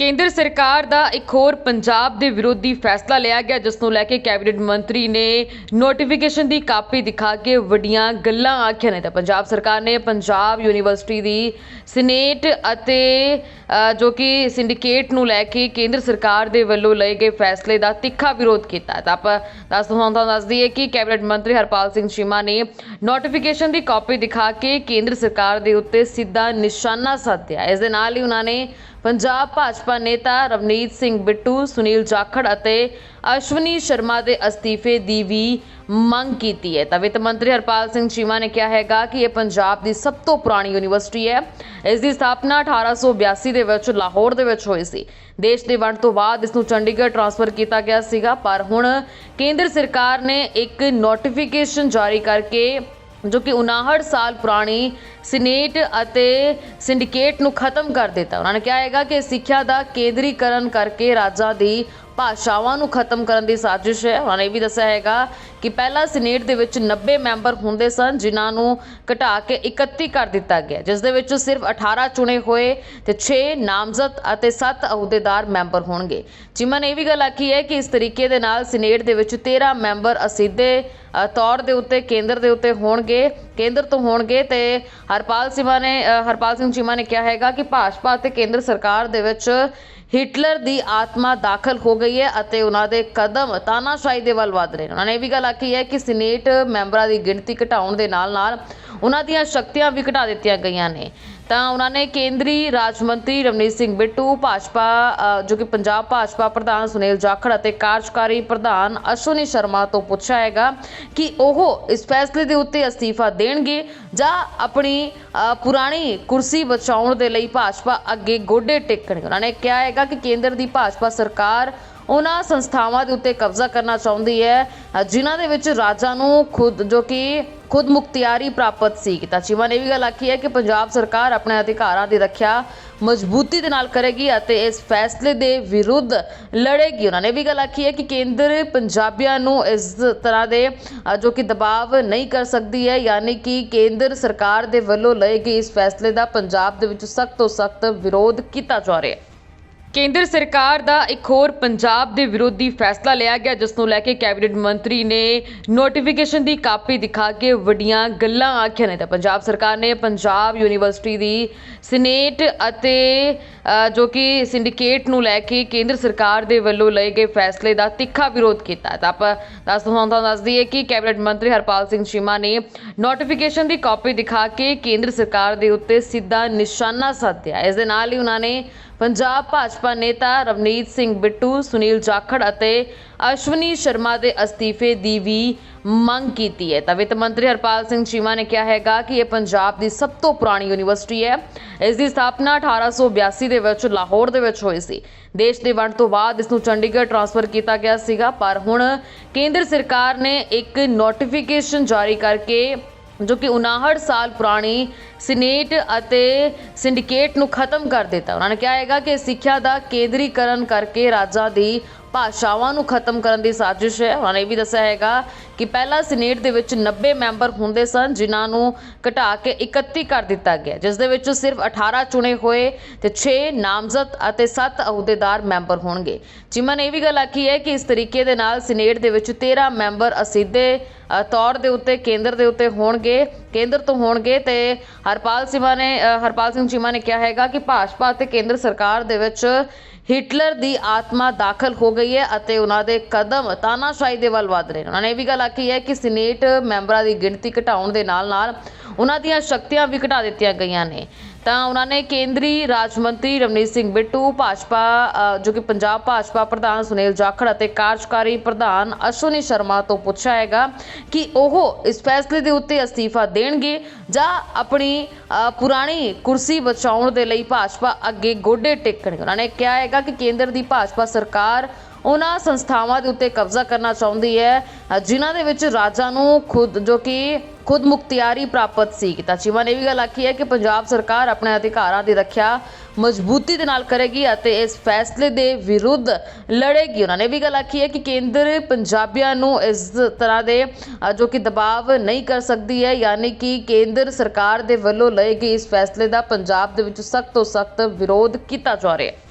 ਕੇਂਦਰ ਸਰਕਾਰ ਦਾ ਇੱਕ ਹੋਰ ਪੰਜਾਬ ਦੇ ਵਿਰੋਧੀ ਫੈਸਲਾ ਲਿਆ ਗਿਆ, ਜਿਸ ਨੂੰ ਲੈ ਕੇ ਕੈਬਨਿਟ ਮੰਤਰੀ ਨੇ ਨੋਟੀਫਿਕੇਸ਼ਨ ਦੀ ਕਾਪੀ ਦਿਖਾ ਕੇ ਵੱਡੀਆਂ ਗੱਲਾਂ ਆਖੀਆਂ ਨੇ ਤਾਂ ਪੰਜਾਬ ਸਰਕਾਰ ਨੇ ਪੰਜਾਬ ਯੂਨੀਵਰਸਿਟੀ ਦੀ ਸੀਨੇਟ ਅਤੇ ਜੋ ਕਿ ਸਿੰਡੀਕੇਟ ਨੂੰ ਲੈ ਕੇ ਕੇਂਦਰ ਸਰਕਾਰ ਦੇ ਵੱਲੋਂ ਲਏ ਗਏ ਫੈਸਲੇ ਦਾ ਤਿੱਖਾ ਵਿਰੋਧ ਕੀਤਾ ਤਾਂ ਆਪਾਂ ਦੱਸ ਤੁਹਾਨੂੰ ਦੱਸ ਦਈਏ ਕਿ ਕੈਬਨਿਟ ਮੰਤਰੀ ਹਰਪਾਲ ਸਿੰਘ ਚੀਮਾ ਨੇ ਨੋਟੀਫਿਕੇਸ਼ਨ ਦੀ ਕਾਪੀ ਦਿਖਾ ਕੇ ਕੇਂਦਰ ਸਰਕਾਰ ਦੇ ਉੱਤੇ ਸਿੱਧਾ ਨਿਸ਼ਾਨਾ ਸਾਧਿਆ ਇਸ ਦੇ ਨਾਲ ਹੀ ਉਹਨਾਂ ਨੇ ਪੰਜਾਬ ਭਾਜਪਾ ਨੇਤਾ ਰਵਨੀਤ ਸਿੰਘ ਬਿੱਟੂ, ਸੁਨੀਲ ਜਾਖੜ ਅਤੇ ਅਸ਼ਵਨੀ ਸ਼ਰਮਾ ਦੇ ਅਸਤੀਫੇ ਦੀ ਵੀ ਮੰਗ ਕੀਤੀ ਹੈ। ਤਾਂ ਵਿੱਤ ਮੰਤਰੀ ਹਰਪਾਲ ਸਿੰਘ ਚੀਮਾ ਨੇ ਕਿਹਾ ਹੈਗਾ ਕਿ ਇਹ ਪੰਜਾਬ ਦੀ ਸਭ ਤੋਂ ਪੁਰਾਣੀ ਯੂਨੀਵਰਸਿਟੀ ਹੈ। ਇਸ ਦੀ ਸਥਾਪਨਾ 1882 ਦੇ ਵਿੱਚ ਲਾਹੌਰ ਦੇ ਵਿੱਚ ਹੋਈ ਸੀ। ਦੇਸ਼ ਦੀ ਵੰਡ ਤੋਂ ਬਾਅਦ ਇਸ ਨੂੰ ਚੰਡੀਗੜ੍ਹ ਟ੍ਰਾਂਸਫਰ ਕੀਤਾ ਗਿਆ ਸੀਗਾ। ਪਰ ਹੁਣ ਕੇਂਦਰ ਸਰਕਾਰ ਨੇ ਇੱਕ ਨੋਟੀਫਿਕੇਸ਼ਨ ਜਾਰੀ ਕਰਕੇ ਜੋ ਕਿ 59 ਸਾਲ ਪੁਰਾਣੀ ਸਿਨੇਟ ਅਤੇ ਸਿੰਡੀਕੇਟ ਨੂੰ ਖਤਮ ਕਰ ਦਿੱਤਾ। ਉਹਨਾਂ ਨੇ ਕਿਹਾ ਹੈਗਾ ਕਿ ਸਿੱਖਿਆ ਦਾ ਕੇਂਦਰੀਕਰਨ ਕਰਕੇ ਰਾਜਾਂ ਦੀ ਭਾਸ਼ਾਵਾਂ ਨੂੰ ਖਤਮ ਕਰਨ ਦੀ ਸਾਜ਼ਿਸ਼ ਹੈ। ਉਹਨਾਂ ਨੇ ਇਹ ਵੀ ਦੱਸਿਆ ਹੈਗਾ ਕਿ ਪਹਿਲਾਂ ਸੀਨੇਟ ਦੇ ਵਿੱਚ 90 ਮੈਂਬਰ ਹੁੰਦੇ ਸਨ, ਜਿਨ੍ਹਾਂ ਨੂੰ ਘਟਾ ਕੇ 31 ਕਰ ਦਿੱਤਾ ਗਿਆ। ਜਿਸ ਦੇ ਵਿੱਚ ਸਿਰਫ 18 ਚੁਣੇ ਹੋਏ ਤੇ 6 ਨਾਮਜ਼ਦ ਅਤੇ 7 ਅਹੁਦੇਦਾਰ ਮੈਂਬਰ ਹੋਣਗੇ। ਚੀਮਾ ਨੇ ਇਹ ਵੀ ਗੱਲ ਆਖੀ ਹੈ ਕਿ ਇਸ ਤਰੀਕੇ ਦੇ ਨਾਲ ਸੀਨੇਟ ਦੇ ਵਿੱਚ 13 ਮੈਂਬਰ ਅਸਿੱਧੇ ਤੌਰ ਦੇ ਉੱਤੇ, ਕੇਂਦਰ ਦੇ ਉੱਤੇ ਹੋਣਗੇ, ਕੇਂਦਰ ਤੋਂ ਹੋਣਗੇ ਤੇ ਹਰਪਾਲ ਸਿਮਾ ਨੇ ਹਰਪਾਲ ਸਿੰਘ ਚੀਮਾ ਨੇ ਕਿਹਾ ਹੈਗਾ ਕਿ ਭਾਜਪਾ ਅਤੇ ਕੇਂਦਰ ਸਰਕਾਰ ਦੇ ਵਿੱਚ ਹਿਟਲਰ ਦੀ ਆਤਮਾ ਦਾਖਲ ਹੋ ਗਈ ਹੈ ਅਤੇ ਉਹਨਾਂ ਦੇ ਕਦਮ ਤਾਨਾਸ਼ਾਹੀ ਦੇ ਵੱਲ ਵਧ ਰਹੇ ਨੇ। ਉਹਨਾਂ ਨੇ ਇਹ ਵੀ ਗੱਲ ਆਖੀ ਹੈ ਕਿ ਸੀਨੇਟ ਮੈਂਬਰਾਂ ਦੀ ਗਿਣਤੀ ਘਟਾਉਣ ਦੇ ਨਾਲ ਨਾਲ ਉਹਨਾਂ ਦੀਆਂ ਸ਼ਕਤੀਆਂ ਵੀ ਘਟਾ ਦਿੱਤੀਆਂ ਗਈਆਂ ਨੇ। ਤਾਂ ਉਹਨਾਂ ਨੇ ਕੇਂਦਰੀ ਰਾਜ ਮੰਤਰੀ ਰਵਨੀਤ ਸਿੰਘ ਬਿੱਟੂ, ਭਾਜਪਾ ਜੋ ਕਿ ਪੰਜਾਬ ਭਾਜਪਾ ਪ੍ਰਧਾਨ ਸੁਨੀਲ ਜਾਖੜ ਅਤੇ ਕਾਰਜਕਾਰੀ ਪ੍ਰਧਾਨ ਅਸ਼ਵਨੀ ਸ਼ਰਮਾ ਤੋਂ ਪੁੱਛਿਆ ਹੈਗਾ ਕਿ ਉਹ ਇਸ ਫੈਸਲੇ ਦੇ ਉੱਤੇ ਅਸਤੀਫਾ ਦੇਣਗੇ ਜਾਂ ਆਪਣੀ ਪੁਰਾਣੀ ਕੁਰਸੀ ਬਚਾਉਣ ਦੇ ਲਈ ਭਾਜਪਾ ਅੱਗੇ ਗੋਡੇ ਟੇਕਣਗੇ। ਉਹਨਾਂ ਨੇ ਕਿਹਾ ਹੈਗਾ ਕਿ ਕੇਂਦਰ ਦੀ ਭਾਜਪਾ ਸਰਕਾਰ ਉਹਨਾਂ ਸੰਸਥਾਵਾਂ ਦੇ ਉੱਤੇ ਕਬਜ਼ਾ ਕਰਨਾ ਚਾਹੁੰਦੀ ਹੈ, ਜਿਨ੍ਹਾਂ ਦੇ ਵਿੱਚ ਰਾਜਾਂ ਨੂੰ ਖੁਦ, ਜੋ ਕਿ ਖੁਦ ਮੁਖਤਿਆਰੀ ਪ੍ਰਾਪਤ ਸੀ। ਤਾਂ ਚੀਮਾ ਨੇ ਇਹ ਵੀ ਗੱਲ ਆਖੀ ਹੈ ਕਿ ਪੰਜਾਬ ਸਰਕਾਰ ਆਪਣੇ ਅਧਿਕਾਰਾਂ ਦੀ ਰੱਖਿਆ ਮਜ਼ਬੂਤੀ ਦੇ ਨਾਲ ਕਰੇਗੀ ਅਤੇ ਇਸ ਫੈਸਲੇ ਦੇ ਵਿਰੁੱਧ ਲੜੇਗੀ। ਉਹਨਾਂ ਨੇ ਇਹ ਵੀ ਗੱਲ ਆਖੀ ਹੈ ਕਿ ਕੇਂਦਰ ਪੰਜਾਬੀਆਂ ਨੂੰ ਇਸ ਤਰ੍ਹਾਂ ਦੇ, ਜੋ ਕਿ ਦਬਾਅ ਨਹੀਂ ਕਰ ਸਕਦੀ ਹੈ, ਯਾਨੀ ਕਿ ਕੇਂਦਰ ਸਰਕਾਰ ਦੇ ਵੱਲੋਂ ਲਏ ਗਏ ਇਸ ਫੈਸਲੇ ਦਾ ਪੰਜਾਬ ਦੇ ਵਿੱਚ ਸਖਤ ਤੋਂ ਸਖਤ ਵਿਰੋਧ ਕੀਤਾ ਜਾ ਰਿਹਾ ਹੈ। ਕੇਂਦਰ ਸਰਕਾਰ ਦਾ ਇੱਕ ਹੋਰ ਪੰਜਾਬ ਦੇ ਵਿਰੋਧੀ ਫੈਸਲਾ ਲਿਆ ਗਿਆ, ਜਿਸ ਨੂੰ ਲੈ ਕੇ ਕੈਬਨਿਟ ਮੰਤਰੀ ਨੇ ਨੋਟੀਫਿਕੇਸ਼ਨ ਦੀ ਕਾਪੀ ਦਿਖਾ ਕੇ ਵੱਡੀਆਂ ਗੱਲਾਂ ਆਖੀਆਂ ਨੇ। ਤਾਂ ਪੰਜਾਬ ਸਰਕਾਰ ਨੇ ਪੰਜਾਬ ਯੂਨੀਵਰਸਿਟੀ ਦੀ ਸੀਨੇਟ ਅਤੇ ਜੋ ਕਿ ਸਿੰਡੀਕੇਟ ਨੂੰ ਲੈ ਕੇ ਕੇਂਦਰ ਸਰਕਾਰ ਦੇ ਵੱਲੋਂ ਲਏ ਗਏ ਫੈਸਲੇ ਦਾ ਤਿੱਖਾ ਵਿਰੋਧ ਕੀਤਾ। ਤਾਂ ਆਪਾਂ ਦੱਸ, ਤੁਹਾਨੂੰ ਦੱਸ ਦਈਏ ਕਿ ਕੈਬਨਿਟ ਮੰਤਰੀ ਹਰਪਾਲ ਸਿੰਘ ਚੀਮਾ ਨੇ ਨੋਟੀਫਿਕੇਸ਼ਨ ਦੀ ਕਾਪੀ ਦਿਖਾ ਕੇ ਕੇਂਦਰ ਸਰਕਾਰ ਦੇ ਉੱਤੇ ਸਿੱਧਾ ਨਿਸ਼ਾਨਾ ਸਾਧਿਆ ਇਸ ਦੇ ਨਾਲ ਹੀ ਉਹਨਾਂ ਨੇ ਪੰਜਾਬ ਭਾਜਪਾ ਨੇਤਾ ਰਵਨੀਤ ਸਿੰਘ ਬਿੱਟੂ, ਸੁਨੀਲ ਜਾਖੜ ਅਤੇ ਅਸ਼ਵਨੀ ਸ਼ਰਮਾ ਦੇ ਅਸਤੀਫੇ ਦੀ ਵੀ ਮੰਗ ਕੀਤੀ ਹੈ। ਤਾਂ ਵਿੱਤ ਮੰਤਰੀ ਹਰਪਾਲ ਸਿੰਘ ਚੀਮਾ ਨੇ ਕਿਹਾ ਹੈਗਾ ਕਿ ਇਹ ਪੰਜਾਬ ਦੀ ਸਭ ਤੋਂ ਪੁਰਾਣੀ ਯੂਨੀਵਰਸਿਟੀ ਹੈ। ਇਸ ਦੀ ਸਥਾਪਨਾ 1882 ਦੇ ਵਿੱਚ ਲਾਹੌਰ ਦੇ ਵਿੱਚ ਹੋਈ ਸੀ। ਦੇਸ਼ ਦੇ ਵੰਡ ਤੋਂ ਬਾਅਦ ਇਸ ਨੂੰ ਚੰਡੀਗੜ੍ਹ ਟ੍ਰਾਂਸਫਰ ਕੀਤਾ ਗਿਆ ਸੀਗਾ। ਪਰ ਹੁਣ ਕੇਂਦਰ ਸਰਕਾਰ ਨੇ ਇੱਕ ਨੋਟੀਫਿਕੇਸ਼ਨ ਜਾਰੀ ਕਰਕੇ ਜੋ ਕਿ 59 ਸਾਲ ਪੁਰਾਣੀ ਸਿਨੇਟ ਅਤੇ ਸਿੰਡੀਕੇਟ ਨੂੰ ਖਤਮ ਕਰ ਦਿੱਤਾ। ਉਹਨਾਂ ਨੇ ਕਿਹਾ ਹੈਗਾ ਕਿ ਸਿੱਖਿਆ ਦਾ ਕੇਂਦਰੀਕਰਨ ਕਰਕੇ ਰਾਜਾਂ ਦੀ ਭਾਸ਼ਾਵਾਂ ਨੂੰ ਖਤਮ ਕਰਨ ਦੀ ਸਾਜ਼ਿਸ਼ ਹੈ। ਉਹਨਾਂ ਨੇ ਇਹ ਵੀ ਦੱਸਿਆ ਹੈਗਾ ਕਿ ਪਹਿਲਾਂ ਸੀਨੇਟ ਦੇ ਵਿੱਚ 90 ਮੈਂਬਰ ਹੁੰਦੇ ਸਨ, ਜਿਨ੍ਹਾਂ ਨੂੰ ਘਟਾ ਕੇ 31 ਕਰ ਦਿੱਤਾ ਗਿਆ। ਜਿਸ ਦੇ ਵਿੱਚ ਸਿਰਫ 18 ਚੁਣੇ ਹੋਏ ਤੇ 6 ਨਾਮਜ਼ਦ ਅਤੇ 7 ਅਹੁਦੇਦਾਰ ਮੈਂਬਰ ਹੋਣਗੇ। ਚੀਮਾ ਨੇ ਇਹ ਵੀ ਗੱਲ ਆਖੀ ਹੈ ਕਿ ਇਸ ਤਰੀਕੇ ਦੇ ਨਾਲ ਸੀਨੇਟ ਦੇ ਵਿੱਚ 13 ਮੈਂਬਰ ਅਸਿੱਧੇ ਤੌਰ ਦੇ ਉੱਤੇ, ਕੇਂਦਰ ਦੇ ਉੱਤੇ ਹੋਣਗੇ, ਕੇਂਦਰ ਤੋਂ ਹੋਣਗੇ ਤੇ ਹਰਪਾਲ ਸਿਮਾ ਨੇ ਹਰਪਾਲ ਸਿੰਘ ਚੀਮਾ ਨੇ ਕਿਹਾ ਹੈਗਾ ਕਿ ਭਾਜਪਾ ਅਤੇ ਕੇਂਦਰ ਸਰਕਾਰ ਦੇ ਵਿੱਚ ਹਿਟਲਰ ਦੀ ਆਤਮਾ ਦਾਖਲ ਹੋ ਗਈ ਹੈ ਅਤੇ ਉਹਨਾਂ ਦੇ ਕਦਮ ਤਾਨਾਸ਼ਾਹੀ ਦੇ ਵੱਲ ਵਧ ਰਹੇ ਨੇ। ਉਹਨਾਂ ਨੇ ਇਹ ਵੀ ਗੱਲ ਆਖੀ ਹੈ ਕਿ ਸੀਨੇਟ ਮੈਂਬਰਾਂ ਦੀ ਗਿਣਤੀ ਘਟਾਉਣ ਦੇ ਨਾਲ ਨਾਲ ਉਹਨਾਂ ਦੀਆਂ ਸ਼ਕਤੀਆਂ ਵੀ ਘਟਾ ਦਿੱਤੀਆਂ ਗਈਆਂ ਨੇ। ਤਾਂ ਉਹਨਾਂ ਨੇ ਕੇਂਦਰੀ ਰਾਜ ਮੰਤਰੀ ਰਵਨੀਤ ਸਿੰਘ ਬਿੱਟੂ, ਭਾਜਪਾ ਜੋ ਕਿ ਪੰਜਾਬ ਭਾਜਪਾ ਪ੍ਰਧਾਨ ਸੁਨੀਲ ਜਾਖੜ ਅਤੇ ਕਾਰਜਕਾਰੀ ਪ੍ਰਧਾਨ ਅਸ਼ਵਨੀ ਸ਼ਰਮਾ ਤੋਂ ਪੁੱਛਿਆ ਹੈਗਾ ਕਿ ਉਹ ਇਸ ਫੈਸਲੇ ਦੇ ਉੱਤੇ ਅਸਤੀਫਾ ਦੇਣਗੇ ਜਾਂ ਆਪਣੀ ਪੁਰਾਣੀ ਕੁਰਸੀ ਬਚਾਉਣ ਦੇ ਲਈ ਭਾਜਪਾ ਅੱਗੇ ਗੋਡੇ ਟੇਕਣਗੇ। ਉਹਨਾਂ ਨੇ ਕਿਹਾ ਹੈਗਾ ਕਿ ਕੇਂਦਰ ਦੀ ਭਾਜਪਾ ਸਰਕਾਰ ਉਹਨਾਂ ਸੰਸਥਾਵਾਂ ਦੇ ਉੱਤੇ ਕਬਜ਼ਾ ਕਰਨਾ ਚਾਹੁੰਦੀ ਹੈ, ਜਿਨ੍ਹਾਂ ਦੇ ਵਿੱਚ ਰਾਜਾਂ ਨੂੰ ਖੁਦ, ਜੋ ਕਿ ਖੁਦ ਮੁਖਤਿਆਰੀ ਪ੍ਰਾਪਤ ਸੀ ਤਾਂ ਚੀਮਾ ਨੇ ਇਹ ਵੀ ਗੱਲ ਆਖੀ ਹੈ ਕਿ ਪੰਜਾਬ ਸਰਕਾਰ ਆਪਣੇ ਅਧਿਕਾਰਾਂ ਦੀ ਰੱਖਿਆ ਮਜ਼ਬੂਤੀ ਦੇ ਨਾਲ ਕਰੇਗੀ ਅਤੇ ਇਸ ਫੈਸਲੇ ਦੇ ਵਿਰੁੱਧ ਲੜੇਗੀ। ਉਹਨਾਂ ਨੇ ਇਹ ਵੀ ਗੱਲ ਆਖੀ ਹੈ ਕਿ ਕੇਂਦਰ ਪੰਜਾਬੀਆਂ ਨੂੰ ਇਸ ਤਰ੍ਹਾਂ ਦੇ ਜੋ ਕਿ ਦਬਾਅ ਨਹੀਂ ਕਰ ਸਕਦੀ ਹੈ, ਯਾਨੀ ਕਿ ਕੇਂਦਰ ਸਰਕਾਰ ਦੇ ਵੱਲੋਂ ਲਏ ਗਏ ਇਸ ਫੈਸਲੇ ਦਾ ਪੰਜਾਬ ਦੇ ਵਿੱਚ ਸਖਤ ਤੋਂ ਸਖਤ ਵਿਰੋਧ ਕੀਤਾ ਜਾ ਰਿਹਾ ਹੈ।